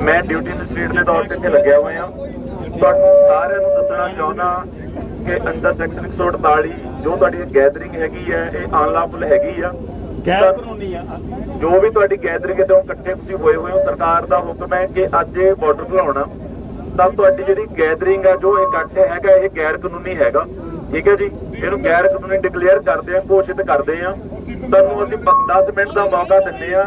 ਮੈਂ duty magistrate ਦੇ ਤੌਰ ਤੇ ਇੱਥੇ ਲੱਗਿਆ ਹੋਇਆ ਤੁਹਾਨੂੰ ਸਾਰਿਆਂ ਨੂੰ ਦੱਸਣਾ ਚਾਹੁੰਦਾ ਕਿ ਅੰਡਰ ਸੈਕਸ਼ਨ 148 ਜੋ ਤੁਹਾਡੀ ਗੈਦਰਿੰਗ ਹੈਗੀ ਹੈ ਇਹ ਅਨਲਾਫੁਲ ਹੈਗੀ ਆ। ਗੈਰ ਕਾਨੂੰਨੀ ਆ। ਜੋ ਵੀ ਤੁਹਾਡੀ ਗੈਦਰਿੰਗ ਤੋਂ ਇਕੱਠੇ ਤੁਸੀਂ ਹੋਏ ਹੋਏ ਹੋ ਸਰਕਾਰ ਦਾ ਹੁਕਮ ਹੈ ਕਿ ਅੱਜ ਇਹ ਬਾਰਡਰ ਖੁਲਾਉਣਾ ਤਾਂ ਤੁਹਾਡੀ ਜਿਹੜੀ ਗੈਦਰਿੰਗ ਆ ਜੋ ਇਕੱਠ ਹੈਗਾ ਇਹ ਗੈਰ ਕਾਨੂੰਨੀ ਹੈਗਾ। ਠੀਕ ਹੈ ਜੀ? ਇਹਨੂੰ ਗੈਰ ਕਾਨੂੰਨੀ ਡਿਕਲੇਅਰ ਕਰਦੇ ਆ ਘੋਸ਼ਿਤ ਕਰਦੇ ਆ। ਤੁਹਾਨੂੰ ਅਸੀਂ 10 ਮਿੰਟ ਦਾ ਮੌਕਾ ਦਿੰਦੇ ਆ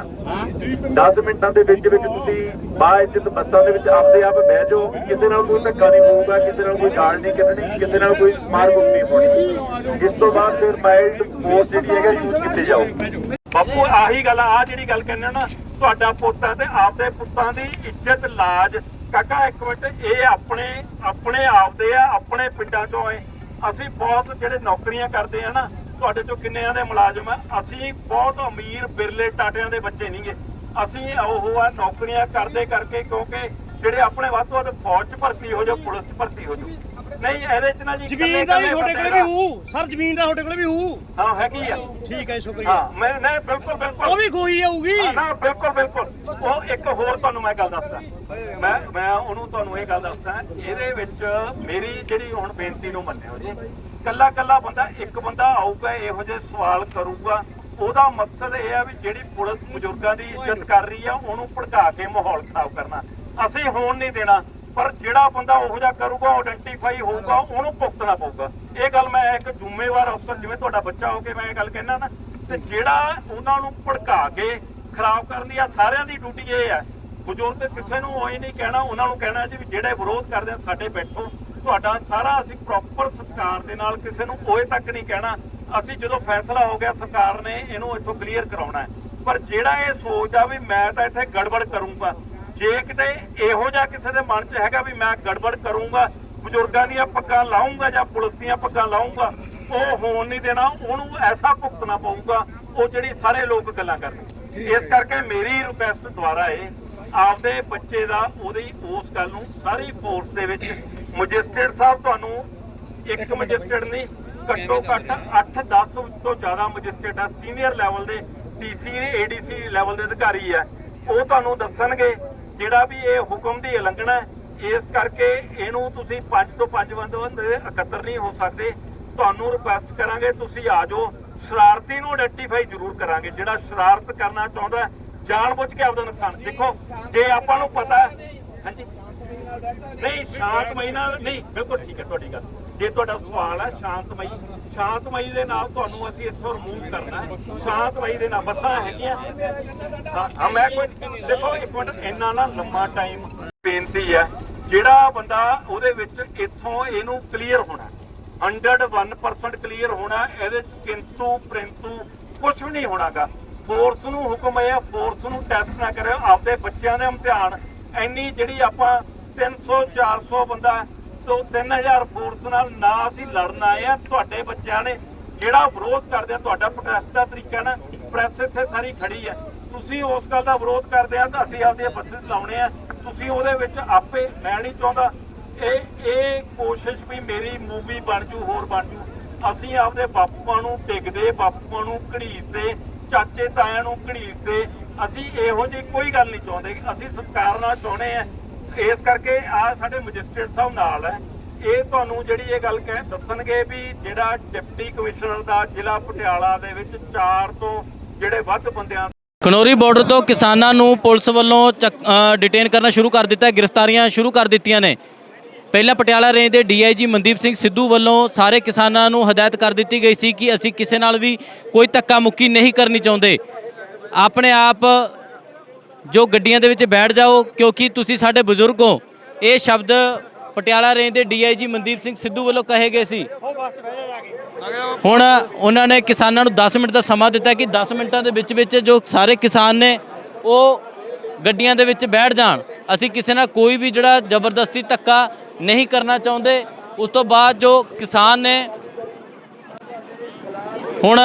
10 ਮਿੰਟਾਂ ਦੇ ਵਿੱਚ ਵਿੱਚ ਤੁਸੀਂ ਬਾਅਦ ਬੱਸਾਂ ਦੇ ਵਿੱਚ ਆਪਦੇ ਆਪ ਬਹਿ ਜਾਓ। ਕਿਸੇ ਨਾਲ ਕੋਈ ਧੱਕਾ ਨਹੀਂ ਹੋਊਗਾ, ਕਿਸੇ ਨਾਲ ਕੋਈ ਗਾਲ ਨਹੀਂ ਕੱਢਣੀ, ਕਿਸੇ ਨਾਲ ਕੋਈ ਮਾਰ ਕੁੱਟ ਨਹੀਂ ਹੋਣੀ। ਇਸ ਤੋਂ ਬਾਅਦ ਫਿਰ ਮਾਈਲਡ ਫੋਰਸ ਜਿਹੜੀ ਹੈਗਾ ਯੂਜ਼ ਕੀਤੀ ਜਾਊਗੀ ਬਾਪੂ ਆਹੀ ਗੱਲ ਆ ਜਿਹੜੀ ਗੱਲ ਕਹਿੰਦੇ ਨਾ, ਤੁਹਾਡਾ ਪੁੱਤਾਂ ਤੇ ਆਪਦੇ ਪੁੱਤਾਂ ਦੀ ਇੱਜ਼ਤ, ਲਾਜ। ਕਾਕਾ, ਇੱਕ ਮਿੰਟ, ਇਹ ਆਪਣੇ ਆਪਣੇ ਆਪ ਦੇ ਆ, ਆਪਣੇ ਪਿੰਡਾਂ ਤੋਂ ਆਏ। ਅਸੀਂ ਬਹੁਤ ਜਿਹੜੇ ਨੌਕਰੀਆਂ ਕਰਦੇ ਆ ਨਾ, ਤੁਹਾਡੇ ਚੋਂ ਕਿੰਨਿਆਂ ਦੇ ਮੁਲਾਜ਼ਮ ਆ? ਅਸੀਂ ਬਹੁਤ ਅਮੀਰ, ਬਿਰਲੇ ਟਾਟਿਆਂ ਦੇ ਬੱਚੇ ਨਹੀਂਗੇ। ਅਸੀਂ ਉਹ ਆ ਨੌਕਰੀਆਂ ਕਰਦੇ ਕਰਕੇ ਕਿਉਂਕਿ ਜਿਹੜੇ ਆਪਣੇ ਵੱਧ ਤੋਂ ਵੱਧ ਫੌਜ 'ਚ ਭਰਤੀ ਹੋ ਜਾਓ, ਪੁਲਿਸ 'ਚ ਭਰਤੀ ਹੋ ਜਾਓ। ਨਹੀਂ ਇਹਦੇ 'ਚ ਨਾ ਜੀ ਜ਼ਮੀਨ ਦਾ ਵੀ ਤੁਹਾਡੇ ਕੋਲੇ ਵੀ ਹੂ ਸਰ ਜ਼ਮੀਨ ਦਾ ਤੁਹਾਡੇ ਕੋਲੇ ਵੀ ਹੂ ਹਾਂ ਹੈਗੀ ਆ। ਠੀਕ ਹੈ ਸ਼ੁਕਰੀਆ। ਹਾਂ ਮੈਂ ਨਹੀਂ ਬਿਲਕੁਲ ਬਿਲਕੁਲ। ਉਹ ਵੀ ਖੋਈ ਆਊਗੀ ਹਾਂ, ਨਾ ਬਿਲਕੁਲ ਬਿਲਕੁਲ। ਉਹ ਇੱਕ ਹੋਰ ਤੁਹਾਨੂੰ ਮੈਂ ਗੱਲ ਦੱਸਦਾ। ਮੈਂ ਮੈਂ ਉਹਨੂੰ ਤੁਹਾਨੂੰ ਇਹ ਗੱਲ ਦੱਸਦਾ ਇਹਦੇ ਵਿੱਚ ਮੇਰੀ ਜਿਹੜੀ ਹੁਣ ਬੇਨਤੀ ਨੂੰ ਮੰਨਿਓ ਜੀ ਕੱਲਾ ਕੱਲਾ ਬੰਦਾ ਇੱਕ ਬੰਦਾ ਆਊਗਾ ਇਹੋ ਜਿਹੇ ਸਵਾਲ ਕਰੂਗਾ। ਉਹਦਾ ਮਕਸਦ ਇਹ ਆ ਵੀ ਜਿਹੜੀ ਪੁਲਿਸ ਬਜ਼ੁਰਗਾਂ ਦੀ ਇੱਜ਼ਤ ਕਰ ਰਹੀ ਆ ਉਹਨੂੰ ਭੜਕਾ ਕੇ ਮਾਹੌਲ ਖਰਾਬ ਕਰਨਾ। ਅਸੀਂ ਹੋਣ ਨਹੀਂ ਦੇਣਾ। ਪਰ ਜਿਹੜਾ ਬੰਦਾ ਉਹੋ ਜਿਹਾ ਕਰੂਗਾ ਆਇਡੈਂਟੀਫਾਈ ਹੋਊਗਾ, ਉਹਨੂੰ ਭੁਗਤਣਾ ਪਊਗਾ। ਇਹ ਗੱਲ ਮੈਂ ਇੱਕ ਜ਼ਿੰਮੇਵਾਰ ਅਫਸਰ, ਜਿਵੇਂ ਤੁਹਾਡਾ ਬੱਚਾ ਹੋ ਕੇ ਮੈਂ ਇਹ ਗੱਲ ਕਹਿਣਾ ਨਾ, ਤੇ ਜਿਹੜਾ ਉਹਨਾਂ ਨੂੰ ਭੜਕਾ ਕੇ ਖਰਾਬ ਕਰਨ ਦੀ ਆ, ਸਾਰਿਆਂ ਦੀ ਡਿਊਟੀ ਇਹ ਹੈ ਬਜ਼ੁਰਗ ਕਿਸੇ ਨੂੰ ਉਹ ਨਹੀਂ ਕਹਿਣਾ, ਉਹਨਾਂ ਨੂੰ ਕਹਿਣਾ ਜੀ ਵੀ ਜਿਹੜੇ ਵਿਰੋਧ ਕਰਦੇ ਆ, ਸਾਡੇ ਬੈਠੋ। ਤੁਹਾਡਾ ਸਾਰਾ ਅਸੀਂ ਪ੍ਰੋਪਰ ਸਤਿਕਾਰ ਦੇ ਨਾਲ ਕਿਸੇ ਨੂੰ ਓਏ ਤੱਕ ਨਹੀਂ ਕਹਿਣਾ। ਅਸੀਂ ਜਦੋਂ ਫੈਸਲਾ ਹੋ ਗਿਆ, ਸਰਕਾਰ ਨੇ ਇਹਨੂੰ ਇੱਥੋਂ ਕਲੀਅਰ ਕਰਾਉਣਾ ਹੈ। ਪਰ ਜਿਹੜਾ ਇਹ ਸੋਚਦਾ ਵੀ ਮੈਂ ਤਾਂ ਇੱਥੇ ਗੜਬੜ ਕਰੂੰਗਾ ਜੇ ਕਿਤੇ ਇਹੋ ਜਿਹਾ ਕਿਸੇ ਦੇ ਮਨ 'ਚ ਹੈਗਾ ਵੀ ਮੈਂ ਗੜਬੜ ਕਰੂੰਗਾ ਬਜ਼ੁਰਗਾਂ ਦੀਆਂ ਪੱਗਾਂ ਲਾਉਂਗਾ ਜਾਂ ਪੁਲਿਸ ਦੀਆਂ ਪੱਗਾਂ ਲਾਉਂਗਾ ਉਹ ਹੋਣ ਨਹੀਂ ਦੇਣਾ ਉਹਨੂੰ ਐਸਾ ਭੁਗਤਣਾ ਪਊਗਾ ਉਹ ਜਿਹੜੀ ਸਾਰੇ ਲੋਕ ਗੱਲਾਂ ਕਰਦੇ ਇਸ ਕਰਕੇ ਮੇਰੀ ਰਿਕੁਐਸਟ ਦੁਆਰਾ ਇਹ ਆਪਦੇ ਬੱਚੇ ਦਾ ਉਹਦੀ ਉਸ ਗੱਲ ਨੂੰ ਸਾਰੀ ਫੋਰਸ ਦੇ ਵਿੱਚ ਮੈਜਿਸਟ੍ਰੇਟ ਸਾਹਿਬ ਤੁਹਾਨੂੰ ਇੱਕ ਮੈਜਿਸਟ੍ਰੇਟ ਨਹੀਂ ਘੱਟੋ ਘੱਟ 8-10 ਤੋਂ ਜ਼ਿਆਦਾ ਮੈਜਿਸਟ੍ਰੇਟ ਆ ਸੀਨੀਅਰ ਲੈਵਲ ਦੇ ਡੀਸੀ ਏਡੀਸੀ ਲੈਵਲ ਦੇ ਅਧਿਕਾਰੀ ਆ। ਉਹ ਤੁਹਾਨੂੰ ਦੱਸਣਗੇ ਜਿਹੜਾ ਵੀ ਇਹ ਹੁਕਮ ਦੀ ਉਲੰਘਣਾ ਇਸ ਕਰਕੇ ਇਹਨੂੰ ਤੁਸੀਂ ਪੰਜ ਤੋਂ ਪੰਜ ਬੰਦੇ ਇਕੱਤਰ ਨਹੀਂ ਹੋ ਸਕਦੇ। ਤੁਹਾਨੂੰ ਰਿਕੁਐਸਟ ਕਰਾਂਗੇ ਤੁਸੀਂ ਆ ਜਾਓ। ਸ਼ਰਾਰਤੀ ਨੂੰ ਆਇਡੈਂਟੀਫਾਈ ਜ਼ਰੂਰ ਕਰਾਂਗੇ ਜਿਹੜਾ ਸ਼ਰਾਰਤ ਕਰਨਾ ਚਾਹੁੰਦਾ ਹੈ, ਜਾਣਬੁੱਝ ਕੇ ਆਪਦਾ ਨੁਕਸਾਨ ਦੇਖੋ ਜੇ ਆਪਾਂ ਨੂੰ ਪਤਾ ਹਾਂਜੀ। ਨਹੀਂ ਸ਼ਾਂਤ ਮਹੀਨਾ ਨਹੀਂ ਬਿਲਕੁਲ ਠੀਕ ਹੈ ਤੁਹਾਡੀ ਗੱਲ। ਜੇ ਤੁਹਾਡਾ ਸਵਾਲ ਹੈ ਸ਼ਾਂਤਮਈ ਸ਼ਾਂਤਮਈ ਦੇ ਨਾਲ ਤੁਹਾਨੂੰ ਅਸੀਂ ਇੱਥੋਂ ਰਿਮੂਵ ਕਰਨਾ ਹੈ। ਸ਼ਾਂਤਮਈ ਦੇ ਨਾਲ ਬਸਾਂ ਹੈਗੀਆਂ। ਹਾਂ, ਮੈਂ ਕੋਈ ਦੇਖੋ, ਇੱਕ ਮਿੰਟ, ਇੰਨਾ ਨਾ ਲੰਮਾ ਟਾਈਮ ਬੇਨਤੀ ਹੈ। ਜਿਹੜਾ ਬੰਦਾ ਉਹਦੇ ਵਿੱਚ ਇੱਥੋਂ ਇਹਨੂੰ ਕਲੀਅਰ ਹੋਣਾ 101% ਕਲੀਅਰ ਹੋਣਾ ਇਹਦੇ ਚ ਕਿੰਤੂ ਪ੍ਰਿੰਤੂ ਕੁਝ ਵੀ ਨਹੀਂ ਹੋਣਾਗਾ। ਫੋਰਸ ਨੂੰ ਹੁਕਮ ਹੈ ਫੋਰਸ ਨੂੰ ਟੈਸਟ ਨਾ ਕਰਿਓ। ਆਪਦੇ ਬੱਚਿਆਂ ਦੇ ਇਮਤਿਹਾਨ ਇੰਨੀ ਜਿਹੜੀ ਆਪਾਂ 300 400 ਬੰਦਾ ਤੋਂ 3000 ਫੋਰਸ ਨਾਲ ਨਾ ਅਸੀਂ ਲੜਨ ਆਏ ਆ। ਤੁਹਾਡੇ ਬੱਚਿਆਂ ਨੇ ਜਿਹੜਾ ਵਿਰੋਧ ਕਰਦੇ ਆ, ਤੁਹਾਡਾ ਪ੍ਰੋਟੈਸਟ ਦਾ ਤਰੀਕਾ ਨਾ ਪ੍ਰੈਸ ਇੱਥੇ ਸਾਰੀ ਖੜੀ ਹੈ ਤੁਸੀਂ ਉਸ ਗੱਲ ਦਾ ਵਿਰੋਧ ਕਰਦੇ ਆ ਤਾਂ ਅਸੀਂ ਆਪਦੀਆਂ ਬੱਸਸ ਲਾਉਣੇ ਆ। ਤੁਸੀਂ ਉਹਦੇ ਵਿੱਚ ਆਪੇ, ਮੈਂ ਨਹੀਂ ਚਾਹੁੰਦਾ ਇਹ ਇਹ ਕੋਸ਼ਿਸ਼ ਵੀ ਮੇਰੀ ਮੂਵੀ ਬਣ ਜੂ, ਹੋਰ ਬਣ ਜੂ। ਅਸੀਂ ਆਪਦੇ ਬਾਪੂਆਂ ਨੂੰ ਟਿਕਦੇ, ਬਾਪੂਆਂ ਨੂੰ ਘੜੀਸਦੇ ਚਾਚੇ ਤਾਇਆਂ ਨੂੰ ਘੜੀਸਦੇ ਅਸੀਂ ਇਹੋ ਜਿਹੀ ਕੋਈ ਗੱਲ ਨਹੀਂ ਚਾਹੁੰਦੇ। ਅਸੀਂ ਸਤਿਕਾਰ ਨਾਲ ਚਾਹੁੰਦੇ ਆ। ਇਸ ਕਰਕੇ ਆ ਸਾਡੇ ਮੈਜਿਸਟ੍ਰੇਟ ਸਾਹਿਬ ਨਾਲ ਹੈ। ਇਹ ਤੁਹਾਨੂੰ ਜਿਹੜੀ ਇਹ ਗੱਲ ਕਹਿ ਦੱਸਣਗੇ ਵੀ ਜਿਹੜਾ ਡਿਪਟੀ ਕਮਿਸ਼ਨਰ ਦਾ ਜ਼ਿਲ੍ਹਾ ਪਟਿਆਲਾ ਦੇ ਵਿੱਚ 4 ਤੋਂ ਜਿਹੜੇ ਵੱਧ ਬੰਦਿਆਂ ਖਨੌਰੀ ਬਾਰਡਰ ਤੋਂ ਕਿਸਾਨਾਂ ਨੂੰ ਪੁਲਿਸ ਵੱਲੋਂ ਡਿਟੇਨ ਕਰਨਾ ਸ਼ੁਰੂ ਕਰ ਦਿੱਤਾ ਗ੍ਰਿਫਤਾਰੀਆਂ ਸ਼ੁਰੂ ਕਰ ਦਿੱਤੀਆਂ ਨੇ। ਪਹਿਲਾਂ ਪਟਿਆਲਾ ਰੇਂਜ ਦੇ ਡੀਆਈਜੀ ਮਨਦੀਪ ਸਿੰਘ ਸਿੱਧੂ ਵੱਲੋਂ ਸਾਰੇ ਕਿਸਾਨਾਂ ਨੂੰ ਹਦਾਇਤ ਕਰ ਦਿੱਤੀ ਗਈ ਸੀ ਕਿ ਅਸੀਂ ਕਿਸੇ ਨਾਲ ਵੀ ਕੋਈ ਧੱਕਾ ਮੁੱਕੀ ਨਹੀਂ ਕਰਨੀ ਚਾਹੁੰਦੇ। ਆਪਣੇ ਆਪ ਜੋ ਗੱਡੀਆਂ ਦੇ ਵਿੱਚ ਬੈਠ ਜਾਓ, ਕਿਉਂਕਿ ਤੁਸੀਂ ਸਾਡੇ ਬਜ਼ੁਰਗ ਹੋ। ਇਹ ਸ਼ਬਦ ਪਟਿਆਲਾ ਰੇਂਜ ਦੇ ਡੀਆਈਜੀ ਮਨਦੀਪ ਸਿੰਘ ਸਿੱਧੂ ਵੱਲੋਂ ਕਹੇ ਗਏ ਸੀ। ਹੁਣ ਉਹਨਾਂ ਨੇ ਕਿਸਾਨਾਂ ਨੂੰ 10 ਮਿੰਟ ਦਾ ਸਮਾਂ ਦਿੱਤਾ ਕਿ 10 ਮਿੰਟਾਂ ਦੇ ਵਿੱਚ ਵਿੱਚ ਜੋ ਸਾਰੇ ਕਿਸਾਨ ਨੇ, ਉਹ ਗੱਡੀਆਂ ਦੇ ਵਿੱਚ ਬੈਠ ਜਾਣ। ਅਸੀਂ ਕਿਸੇ ਨਾਲ ਕੋਈ ਵੀ ਜਿਹੜਾ ਜ਼ਬਰਦਸਤੀ ਧੱਕਾ ਨਹੀਂ ਕਰਨਾ ਚਾਹੁੰਦੇ। ਉਸ ਤੋਂ ਬਾਅਦ ਜੋ ਕਿਸਾਨ ਨੇ, ਹੁਣ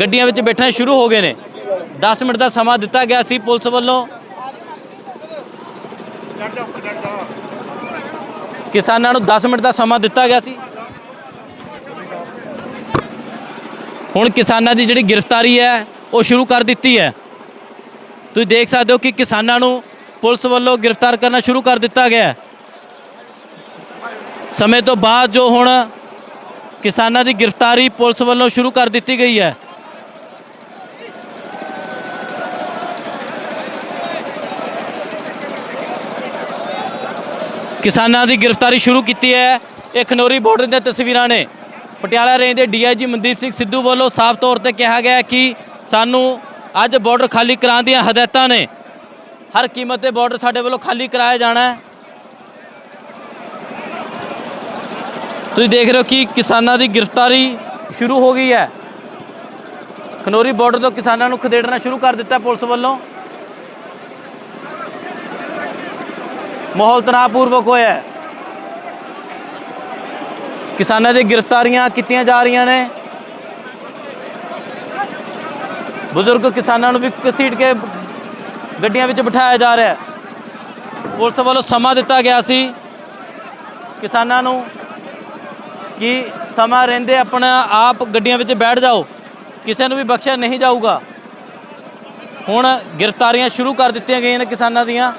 ਗੱਡੀਆਂ ਵਿੱਚ ਬੈਠਣਾ ਸ਼ੁਰੂ ਹੋ ਗਏ ਨੇ। 10 ਮਿੰਟ ਦਾ ਸਮਾਂ ਦਿੱਤਾ ਗਿਆ ਸੀ ਪੁਲਿਸ ਵੱਲੋਂ। ਕਿਸਾਨਾਂ ਨੂੰ 10 ਮਿੰਟ ਦਾ ਸਮਾਂ ਦਿੱਤਾ ਗਿਆ ਸੀ। ਹੁਣ ਕਿਸਾਨਾਂ ਦੀ ਜਿਹੜੀ ਗ੍ਰਿਫਤਾਰੀ ਹੈ, ਉਹ ਸ਼ੁਰੂ ਕਰ ਦਿੱਤੀ ਹੈ। ਤੁਸੀਂ ਦੇਖ ਸਕਦੇ ਹੋ ਕਿ ਕਿਸਾਨਾਂ ਨੂੰ ਪੁਲਿਸ ਵੱਲੋਂ ਗ੍ਰਿਫਤਾਰ ਕਰਨਾ ਸ਼ੁਰੂ ਕਰ ਦਿੱਤਾ ਗਿਆ ਹੈ। ਸਮੇਂ ਤੋਂ ਬਾਅਦ ਜੋ ਹੁਣ ਕਿਸਾਨਾਂ ਦੀ ਗ੍ਰਿਫਤਾਰੀ ਪੁਲਿਸ ਵੱਲੋਂ ਸ਼ੁਰੂ ਕਰ ਦਿੱਤੀ ਗਈ ਹੈ ਕਿਸਾਨਾਂ ਦੀ ਗ੍ਰਿਫਤਾਰੀ ਸ਼ੁਰੂ ਕੀਤੀ ਹੈ। ਇਹ ਖਨੋਰੀ ਬਾਰਡਰ ਦੀਆਂ ਤਸਵੀਰਾਂ ਨੇ। ਪਟਿਆਲਾ ਰੇਂਜ ਦੇ ਡੀਆਈਜੀ ਮਨਦੀਪ ਸਿੰਘ ਸਿੱਧੂ ਵੱਲੋਂ ਸਾਫ਼ ਤੌਰ ਤੇ ਕਿਹਾ ਗਿਆ ਕਿ ਸਾਨੂੰ ਅੱਜ ਬਾਰਡਰ ਖਾਲੀ ਕਰਾਉਣ ਦੀਆਂ ਹਦਾਇਤਾਂ ਨੇ। ਹਰ ਕੀਮਤ ਤੇ ਬਾਰਡਰ ਸਾਡੇ ਵੱਲੋਂ ਖਾਲੀ ਕਰਾਇਆ ਜਾਣਾ ਹੈ। ਤੁਸੀਂ ਦੇਖ ਰਹੇ ਹੋ ਕਿ ਕਿਸਾਨਾਂ ਦੀ ਗ੍ਰਿਫਤਾਰੀ ਸ਼ੁਰੂ ਹੋ ਗਈ ਹੈ। ਖਨੋਰੀ ਬਾਰਡਰ ਤੋਂ ਕਿਸਾਨਾਂ ਨੂੰ ਖਦੇੜਨਾ ਸ਼ੁਰੂ ਕਰ ਦਿੱਤਾ ਪੁਲਿਸ ਵੱਲੋਂ। ਮਾਹੌਲ ਤਣਾਅਪੂਰਵਕ ਹੋਇਆ ਹੈ। ਕਿਸਾਨਾਂ ਦੀ ਗ੍ਰਿਫਤਾਰੀਆਂ ਕੀਤੀਆਂ ਜਾ ਰਹੀਆਂ ਨੇ। ਬਜ਼ੁਰਗ ਕਿਸਾਨਾਂ ਨੂੰ ਵੀ ਘਸੀਟ ਕੇ ਗੱਡੀਆਂ ਵਿੱਚ ਬਿਠਾਇਆ ਜਾ ਰਿਹਾ ਹੈ। ਪੁਲਿਸ ਵੱਲੋਂ ਸਮਾਂ ਦਿੱਤਾ ਗਿਆ ਸੀ। ਕਿਸਾਨਾਂ ਨੂੰ ਕਿ ਸਮਾਂ ਰਹਿੰਦੇ ਆਪਣਾ ਆਪ ਗੱਡੀਆਂ ਵਿੱਚ ਬੈਠ ਜਾਓ। ਕਿਸੇ ਨੂੰ ਵੀ ਬਖਸ਼ਿਆ ਨਹੀਂ ਜਾਊਗਾ। ਹੁਣ ਗ੍ਰਿਫਤਾਰੀਆਂ ਸ਼ੁਰੂ ਕਰ ਦਿੱਤੀਆਂ ਗਈਆਂ ਨੇ ਕਿਸਾਨਾਂ ਦੀਆਂ।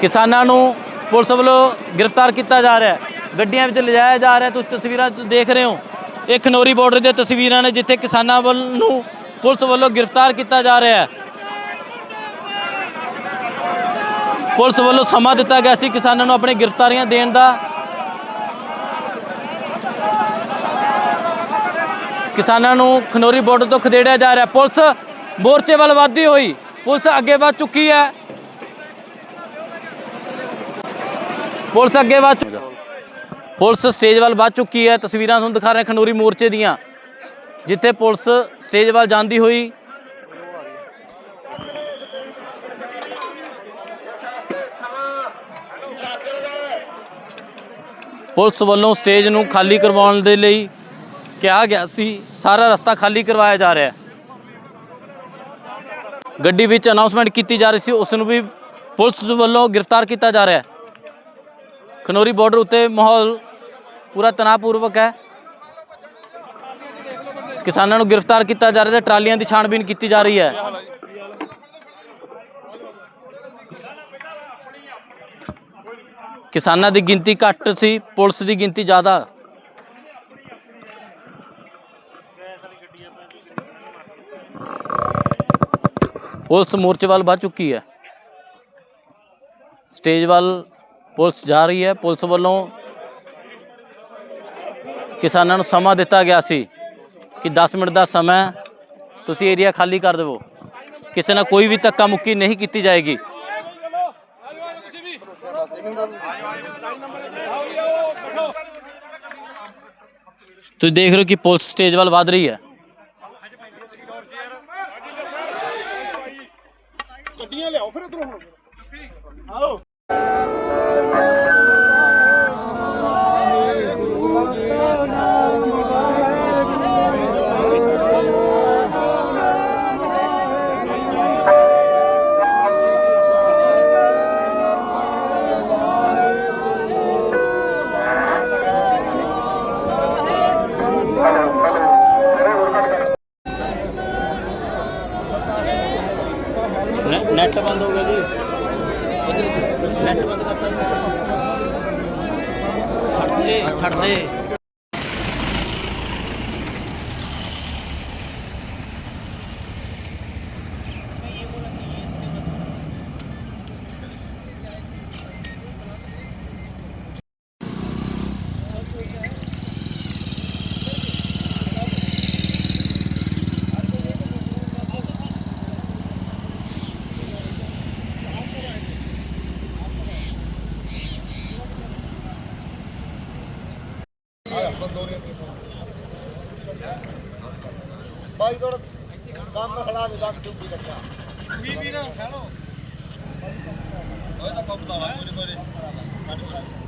ਕਿਸਾਨਾਂ ਨੂੰ ਪੁਲਿਸ ਵੱਲੋਂ ਗ੍ਰਿਫਤਾਰ ਕੀਤਾ ਜਾ ਰਿਹਾ ਹੈ। ਗੱਡੀਆਂ ਵਿੱਚ ਲਿਜਾਇਆ ਜਾ ਰਿਹਾ ਤੁਸੀਂ ਤਸਵੀਰਾਂ ਦੇਖ ਰਹੇ ਹੋ। ਇਹ ਖਨੋਰੀ ਬਾਰਡਰ ਦੀਆਂ ਤਸਵੀਰਾਂ ਨੇ ਜਿੱਥੇ ਕਿਸਾਨਾਂ ਵੱਲ ਨੂੰ ਪੁਲਿਸ ਵੱਲੋਂ ਗ੍ਰਿਫਤਾਰ ਕੀਤਾ ਜਾ ਰਿਹਾ ਹੈ। ਪੁਲਿਸ ਵੱਲੋਂ ਸਮਾਂ ਦਿੱਤਾ ਗਿਆ ਸੀ ਕਿਸਾਨਾਂ ਨੂੰ ਆਪਣੀ ਗ੍ਰਿਫਤਾਰੀਆਂ ਦੇਣ ਦਾ। ਕਿਸਾਨਾਂ ਨੂੰ ਖਨੋਰੀ ਬਾਰਡਰ ਤੋਂ ਖਦੇੜਿਆ ਜਾ ਰਿਹਾ ਪੁਲਿਸ ਮੋਰਚੇ ਵੱਲ ਵਧਦੀ ਹੋਈ। ਪੁਲਿਸ ਅੱਗੇ ਵੱਧ ਚੁੱਕੀ ਹੈ। ਪੁਲਿਸ ਅੱਗੇ ਵੱਧ ਚੁ- ਪੁਲਿਸ ਸਟੇਜ ਵੱਲ ਵੱਧ ਚੁੱਕੀ ਹੈ। ਤਸਵੀਰਾਂ ਤੁਹਾਨੂੰ ਦਿਖਾ ਰਹੇ ਖਨੂਰੀ ਮੋਰਚੇ ਦੀਆਂ, ਜਿੱਥੇ ਪੁਲਿਸ ਸਟੇਜ ਵੱਲ ਜਾਂਦੀ ਹੋਈ। ਪੁਲਿਸ ਵੱਲੋਂ ਸਟੇਜ ਨੂੰ ਖਾਲੀ ਕਰਵਾਉਣ ਦੇ ਲਈ ਕਿਹਾ ਗਿਆ ਸੀ। ਸਾਰਾ ਰਸਤਾ ਖਾਲੀ ਕਰਵਾਇਆ ਜਾ ਰਿਹਾ ਹੈ। ਗੱਡੀ ਵਿੱਚ ਅਨਾਉਂਸਮੈਂਟ ਕੀਤੀ ਜਾ ਰਹੀ ਸੀ। ਉਸ ਨੂੰ ਵੀ ਪੁਲਿਸ ਵੱਲੋਂ ਗ੍ਰਿਫਤਾਰ ਕੀਤਾ ਜਾ ਰਿਹਾ ਹੈ। ਖਨੋਰੀ ਬਾਰਡਰ ਉੱਤੇ ਮਾਹੌਲ ਪੂਰਾ ਤਣਾਅਪੂਰਵਕ ਹੈ। ਕਿਸਾਨਾਂ ਨੂੰ ਗ੍ਰਿਫਤਾਰ ਕੀਤਾ ਜਾ ਰਿਹਾ ਤੇ ਟਰਾਲੀਆਂ ਦੀ ਛਾਣਬੀਨ ਕੀਤੀ ਜਾ ਰਹੀ ਹੈ। ਕਿਸਾਨਾਂ ਦੀ ਗਿਣਤੀ ਘੱਟ ਸੀ, ਪੁਲਿਸ ਦੀ ਗਿਣਤੀ ਜ਼ਿਆਦਾ। ਪੁਲਿਸ ਮੋਰਚੇ ਵੱਲ ਵੱਧ ਚੁੱਕੀ ਹੈ। ਸਟੇਜ ਵੱਲ ਪੁਲਿਸ ਜਾ ਰਹੀ ਹੈ। ਪੁਲਿਸ ਵੱਲੋਂ ਕਿਸਾਨਾਂ ਨੂੰ ਸਮਾਂ ਦਿੱਤਾ ਗਿਆ ਸੀ ਕਿ 10 ਮਿੰਟ ਦਾ ਸਮਾਂ ਤੁਸੀਂ ਏਰੀਆ ਖਾਲੀ ਕਰ ਦੇਵੋ। ਕਿਸੇ ਨਾਲ ਕੋਈ ਵੀ ਧੱਕਾ ਮੁੱਕੀ ਨਹੀਂ ਕੀਤੀ ਜਾਏਗੀ। ਤੁਸੀਂ ਦੇਖ ਰਹੇ ਹੋ ਕਿ ਪੁਲਿਸ ਸਟੇਜ ਵੱਲ ਵਧ ਰਹੀ ਹੈ। ਗੱਡੀਆਂ ਲਿਆਓ ਫਿਰ ਇਧਰੋਂ ਆਓ। ਨੈਟ ਬੰਦ ਹੋ ਗਿਆ ਜੀ। ਨੈਟ ਬੰਦ ਕਰਤਾ। ਛੱਡ ਦੇ ਛੱਡ ਦੇ। थोड़ा काम में खड़ा दे बाकी चुप भी रखा भी भी ना हेलो कोई तो कम लावा कोई कोई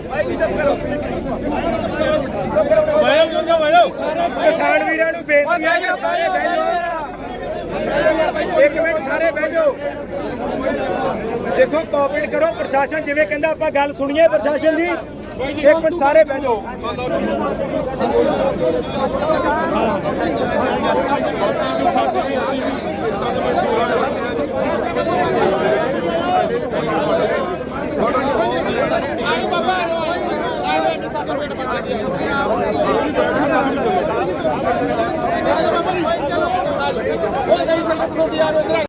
ਵਾਇਓ ਕਿਉਂਗਾ ਵਾਇਓ ਇੱਕ ਮਿੰਟ ਸਾਰੇ ਬਹਿ ਜਾਓ। ਦੇਖੋ ਕੋਆਪਰੇਟ ਕਰੋ ਪ੍ਰਸ਼ਾਸਨ ਜਿਵੇਂ ਕਹਿੰਦਾ ਆਪਾਂ ਗੱਲ ਸੁਣੀਏ ਪ੍ਰਸ਼ਾਸਨ ਦੀ ਇੱਕ ਮਿੰਟ ਸਾਰੇ ਬਹਿ ਜਾਓ। ਕੋਈ ਨਹੀਂ ਸੰਗਤ ਨੂੰ ਯਾਰ ਉਧਰ